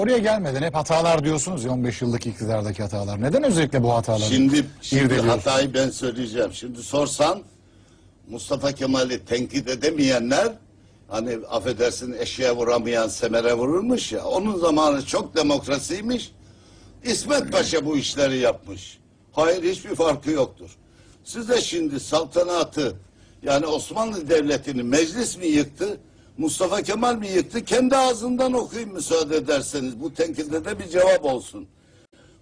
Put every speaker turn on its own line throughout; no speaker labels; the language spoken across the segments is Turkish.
oraya gelmeden hep hatalar diyorsunuz ya 15 yıllık iktidardaki hatalar. Neden özellikle bu hataları
Şimdi, şimdi
irdeliyorsunuz?
hatayı ben söyleyeceğim. Şimdi sorsan Mustafa Kemal'i tenkit edemeyenler hani affedersin eşeğe vuramayan semere vururmuş ya onun zamanı çok demokrasiymiş. İsmet Paşa bu işleri yapmış. Hayır hiçbir farkı yoktur. Size şimdi saltanatı yani Osmanlı Devleti'ni meclis mi yıktı? Mustafa Kemal mi yıktı? Kendi ağzından okuyayım müsaade ederseniz. Bu tenkide de bir cevap olsun.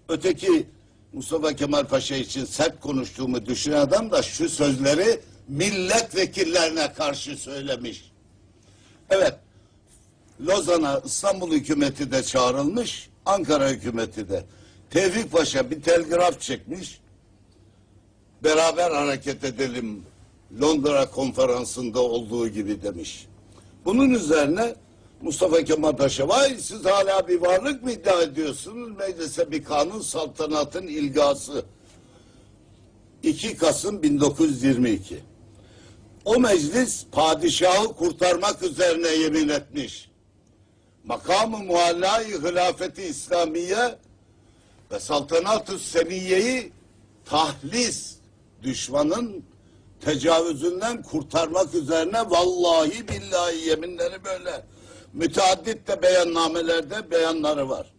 Öteki Mustafa Kemal Paşa için sert konuştuğumu düşünen adam da şu sözleri milletvekillerine karşı söylemiş. Evet, Lozan'a İstanbul hükümeti de çağrılmış, Ankara hükümeti de. Tevfik Paşa bir telgraf çekmiş. Beraber hareket edelim Londra konferansında olduğu gibi demiş. Bunun üzerine Mustafa Kemal Paşa vay siz hala bir varlık mı iddia ediyorsunuz? Meclise bir kanun saltanatın ilgası. 2 Kasım 1922. O meclis padişahı kurtarmak üzerine yemin etmiş. Makamı muallayı hilafeti İslamiye ve saltanat-ı seniyeyi tahlis düşmanın tecavüzünden kurtarmak üzerine vallahi billahi yeminleri böyle. Müteaddit de beyannamelerde beyanları var.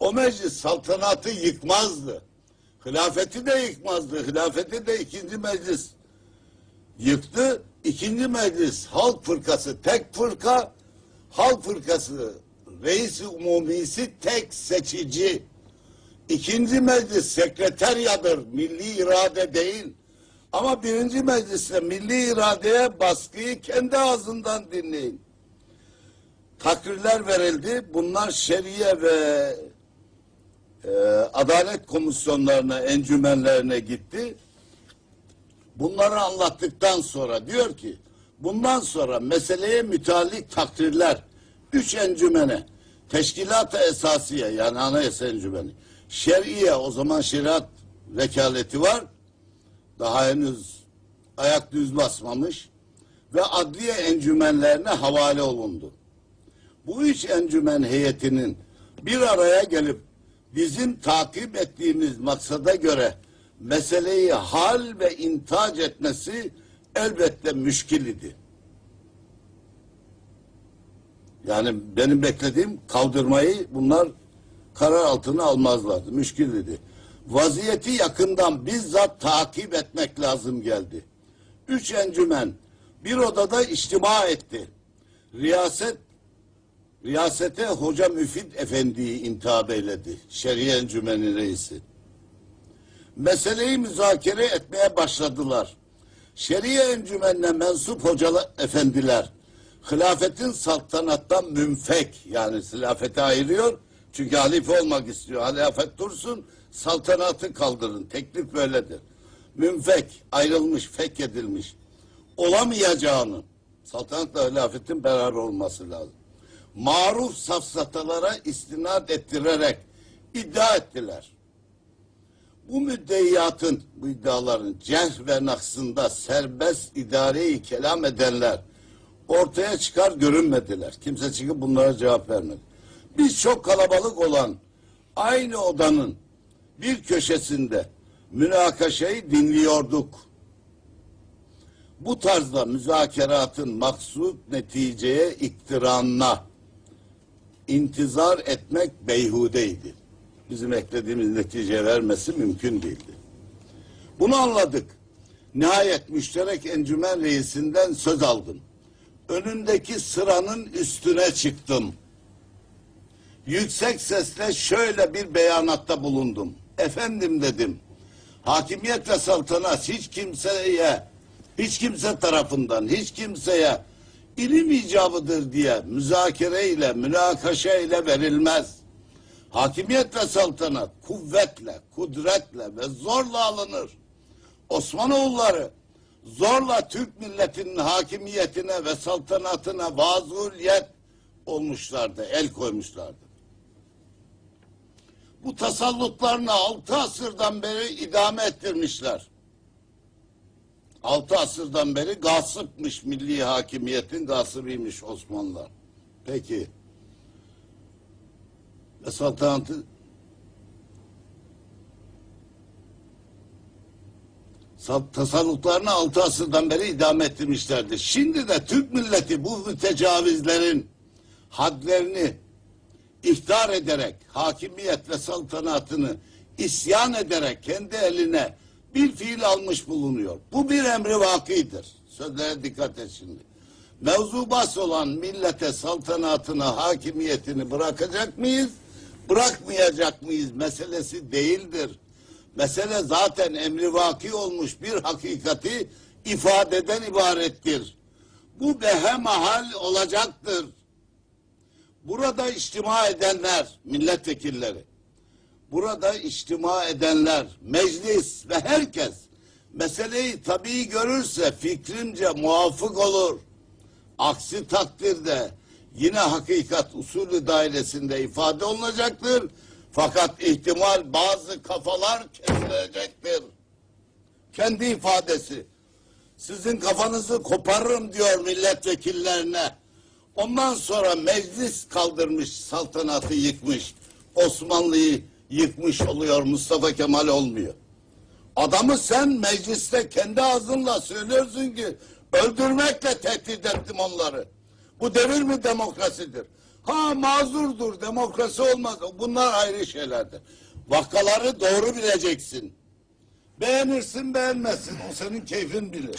O meclis saltanatı yıkmazdı. Hilafeti de yıkmazdı. Hilafeti de ikinci meclis yıktı. İkinci meclis halk fırkası tek fırka, halk fırkası reisi umumisi tek seçici. İkinci meclis sekreteryadır, milli irade değil. Ama birinci mecliste milli iradeye baskıyı kendi ağzından dinleyin. Takrirler verildi. Bunlar şeriye ve e, adalet komisyonlarına, encümenlerine gitti. Bunları anlattıktan sonra diyor ki bundan sonra meseleye müteallik takdirler üç encümene teşkilat-ı esasiye yani anayasa encümeni şer'iye o zaman şeriat vekaleti var daha henüz ayak düz basmamış ve adliye encümenlerine havale olundu. Bu üç encümen heyetinin bir araya gelip bizim takip ettiğimiz maksada göre meseleyi hal ve intac etmesi elbette müşkil idi. Yani benim beklediğim kaldırmayı bunlar karar altına almazlardı. Müşkil idi. Vaziyeti yakından bizzat takip etmek lazım geldi. Üç encümen bir odada içtima etti. Riyaset Riyasete Hoca Müfit Efendi'yi intihab eyledi. Şeriye Encümeni reisi. Meseleyi müzakere etmeye başladılar. Şeriye Encümenine mensup hocalar efendiler hilafetin saltanattan münfek yani hilafeti ayırıyor. Çünkü halife olmak istiyor. Halifet dursun saltanatı kaldırın. Teklif böyledir. Münfek ayrılmış, fek edilmiş. Olamayacağını saltanatla hilafetin beraber olması lazım maruf safsatalara istinad ettirerek iddia ettiler. Bu müddeyatın, bu iddiaların cerh ve naksında serbest idareyi kelam edenler ortaya çıkar görünmediler. Kimse çıkıp bunlara cevap vermedi. Biz çok kalabalık olan aynı odanın bir köşesinde münakaşayı dinliyorduk. Bu tarzda müzakeratın maksud neticeye iktiranına intizar etmek beyhudeydi. Bizim eklediğimiz netice vermesi mümkün değildi. Bunu anladık. Nihayet müşterek encümen reisinden söz aldım. Önündeki sıranın üstüne çıktım. Yüksek sesle şöyle bir beyanatta bulundum. Efendim dedim. Hakimiyet ve saltanat hiç kimseye, hiç kimse tarafından, hiç kimseye ilim icabıdır diye müzakere ile, münakaşa ile verilmez. Hakimiyet ve saltanat kuvvetle, kudretle ve zorla alınır. Osmanoğulları zorla Türk milletinin hakimiyetine ve saltanatına vazuliyet olmuşlardı, el koymuşlardı. Bu tasallutlarını altı asırdan beri idame ettirmişler. Altı asırdan beri gasıpmış milli hakimiyetin gasıbıymış Osmanlılar. Peki. ve saltanatı sal- tasarruflarını altı asırdan beri idame ettirmişlerdir. Şimdi de Türk milleti bu mütecavizlerin hadlerini ihtar ederek hakimiyet ve saltanatını isyan ederek kendi eline bir fiil almış bulunuyor. Bu bir emri vakidir. Sözlere dikkat et şimdi. Mevzu olan millete saltanatını, hakimiyetini bırakacak mıyız? Bırakmayacak mıyız meselesi değildir. Mesele zaten emri vaki olmuş bir hakikati ifadeden ibarettir. Bu behemahal olacaktır. Burada içtima edenler, milletvekilleri, burada içtima edenler, meclis ve herkes meseleyi tabii görürse fikrimce muvafık olur. Aksi takdirde yine hakikat usulü dairesinde ifade olunacaktır. Fakat ihtimal bazı kafalar kesilecektir. Kendi ifadesi. Sizin kafanızı koparırım diyor milletvekillerine. Ondan sonra meclis kaldırmış, saltanatı yıkmış. Osmanlı'yı yıkmış oluyor, Mustafa Kemal olmuyor. Adamı sen mecliste kendi ağzınla söylüyorsun ki öldürmekle tehdit ettim onları. Bu devir mi demokrasidir? Ha mazurdur, demokrasi olmaz. Bunlar ayrı şeylerdir. Vakaları doğru bileceksin. Beğenirsin beğenmezsin. O senin keyfin bilir.